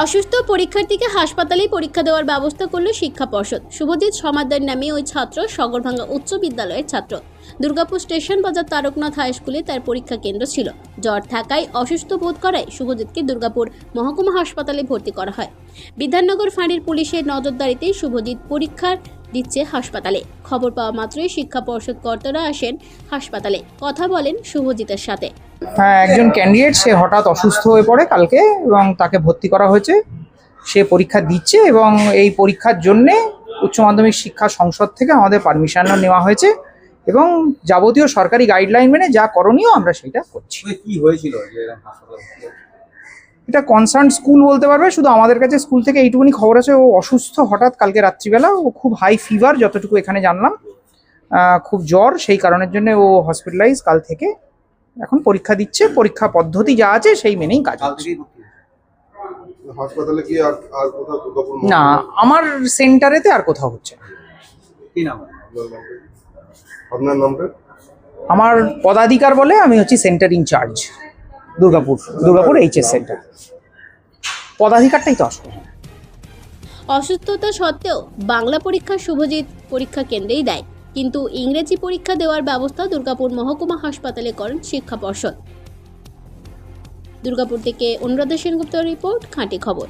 অসুস্থ পরীক্ষার্থীকে হাসপাতালেই পরীক্ষা দেওয়ার ব্যবস্থা করল শিক্ষা পর্ষদ। শুভজিৎ সমাদ্দার নামে ওই ছাত্র সগরভাঙ্গা উচ্চ বিদ্যালয়ের ছাত্র। দুর্গাপুর স্টেশন বাজার তারকনাথ হাই স্কুলে তার পরীক্ষা কেন্দ্র ছিল। জ্বর থাকায় অসুস্থ বোধ করায় শুভজিৎকে দুর্গাপুর মহকুমা হাসপাতালে ভর্তি করা হয়। বিধাননগর ফাঁড়ির পুলিশের নজরদারিতে শুভজিৎ পরীক্ষার দিচ্ছে হাসপাতালে। খবর পাওয়া মাত্রই শিক্ষা পর্ষদ কর্তারা আসেন হাসপাতালে। কথা বলেন শুভজিতের সাথে। হ্যাঁ একজন ক্যান্ডিডেট সে হঠাৎ অসুস্থ হয়ে পড়ে কালকে এবং তাকে ভর্তি করা হয়েছে। সে পরীক্ষা দিচ্ছে এবং এই পরীক্ষার জন্যে উচ্চ মাধ্যমিক শিক্ষা সংসদ থেকে আমাদের পারমিশনও নেওয়া হয়েছে এবং যাবতীয় সরকারি গাইডলাইন মেনে যা করণীয় আমরা সেটা করছি। কি হয়েছিল যে এরকম হাসপাতালে? এটা কনসার্ন স্কুল বলতে পারবে শুধু আমাদের কাছে স্কুল থেকে এইটুকুনি খবর আছে ও অসুস্থ হঠাৎ কালকে রাত্রিবেলা ও খুব হাই ফিভার যতটুকু এখানে জানলাম। খুব জ্বর সেই কারণের জন্য ও হসপিটালাইজ কাল থেকে এখন পরীক্ষা দিচ্ছে পরীক্ষা পদ্ধতি যা আছে সেই মেনেই কাজ না আমার সেন্টারেতে আর কোথাও হচ্ছে আমার পদাধিকার বলে আমি হচ্ছি centre incharge Durgapur Durgapur HS centre পদাধিকারটাই তো আসলে। অসুস্থতা সত্ত্বেও বাংলা পরীক্ষা শুভজিৎ পরীক্ষা কেন্দ্রেই দেয়। কিন্তু ইংরেজি পরীক্ষা দেওয়ার ব্যবস্থা দুর্গাপুর মহকুমা হাসপাতালে করেন শিক্ষা পর্ষদ। দুর্গাপুর থেকে অনুরাধা সেনগুপ্ত রিপোর্ট, খাঁটি খবর।